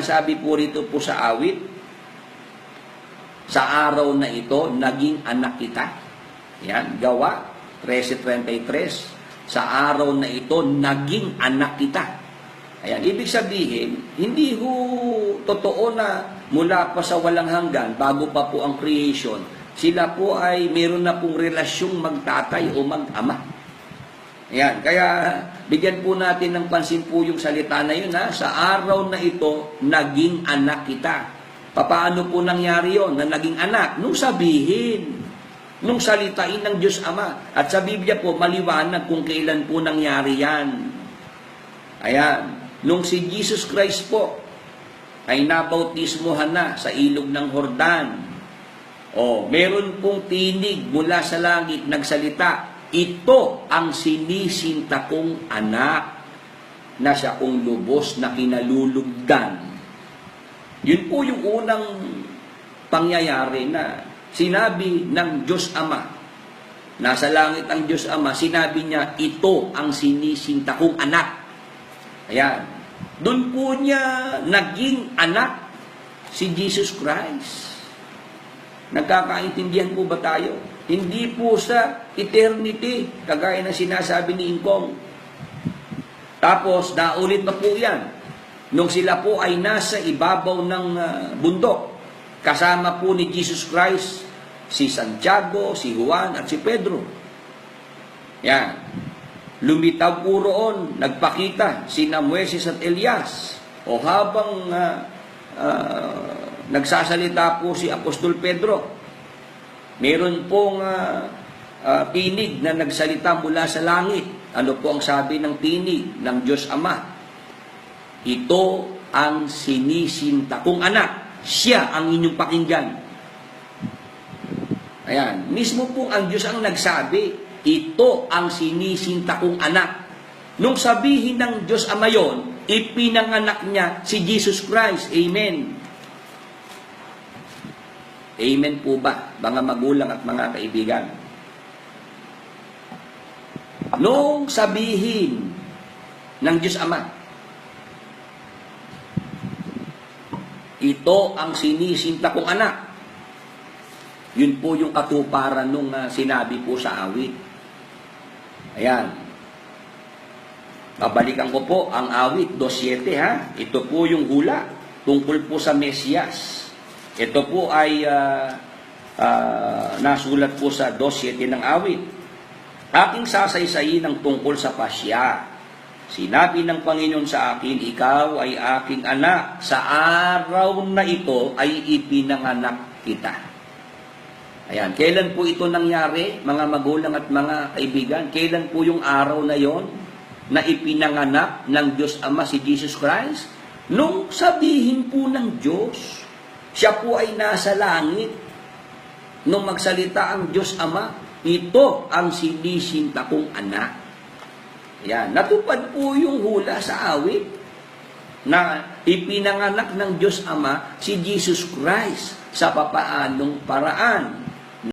Sabi po rito po sa awit, sa araw na ito, naging anak kita. Yan, gawa, 13.33. Sa araw na ito, naging anak kita. Ayan, ibig sabihin, hindi ho totoo na mula pa sa walang hanggan, bago pa po ang creation, sila po ay meron na pong relasyong magtatay o mag-ama. Ayan, kaya bigyan po natin ng pansin po yung salita na yun ha. Sa araw na ito, naging anak kita. Paano po nangyari yon na naging anak? Nung sabihin, nung salitain ng Diyos Ama. At sa Biblia po, maliwanag kung kailan po nangyari yan. Ayan, nung si Jesus Christ po ay nabautismohan na sa ilog ng Hordan. O, meron pong tinig mula sa langit nagsalita, ito ang sinisinta kong anak na siya kong lubos na kinalulugdan. Yun po yung unang pangyayari na sinabi ng Diyos Ama. Nasa langit ang Diyos Ama, sinabi niya, ito ang sinisinta kong anak. Ayan. Doon po niya naging anak si Jesus Christ. Nagkakaintindihan po ba tayo? Hindi po sa eternity, kagaya ng sinasabi ni Ingkong. Tapos, naulit na po yan. Nung sila po ay nasa ibabaw ng ah, bundok, kasama po ni Jesus Christ, si Santiago, si Juan, at si Pedro. Yan. Lumitaw po roon, nagpakita si Moises at Elias. O habang ah, ah, nagsasalita po si Apostol Pedro, meron pong ah, ah, tinig na nagsalita mula sa langit. Ano po ang sabi ng tinig ng Diyos Ama? Ito ang sinisinta kong anak. Siya ang inyong pakinggan. Ayan. Mismo po ang Diyos ang nagsabi, ito ang sinisinta kong anak. Nung sabihin ng Diyos Ama yon, ipinanganak niya si Jesus Christ. Amen. Amen po ba, mga magulang at mga kaibigan? Nung sabihin ng Diyos Ama, ito ang sinisinta kong anak. Yun po yung katuparan nung ah, sinabi po sa awit. Ayan. Babalikan ko po ang awit 2.7 ha. Ito po yung hula tungkol po sa Mesiyas. Ito po ay ah, ah, nasulat po sa 2.7 ng awit. Aking sasaysayin ang tungkol sa pasya. Sinabi ng Panginoon sa akin, ikaw ay aking anak. Sa araw na ito ay ipinanganak kita. Ayan, kailan po ito nangyari, mga magulang at mga kaibigan? Kailan po yung araw na yon na ipinanganak ng Diyos Ama si Jesus Christ? Nung sabihin po ng Diyos, siya po ay nasa langit. Nung magsalita ang Diyos Ama, ito ang sinisinta kong anak. Yan, natupad po yung hula sa awit na ipinanganak ng Diyos Ama si Jesus Christ sa papaanong paraan.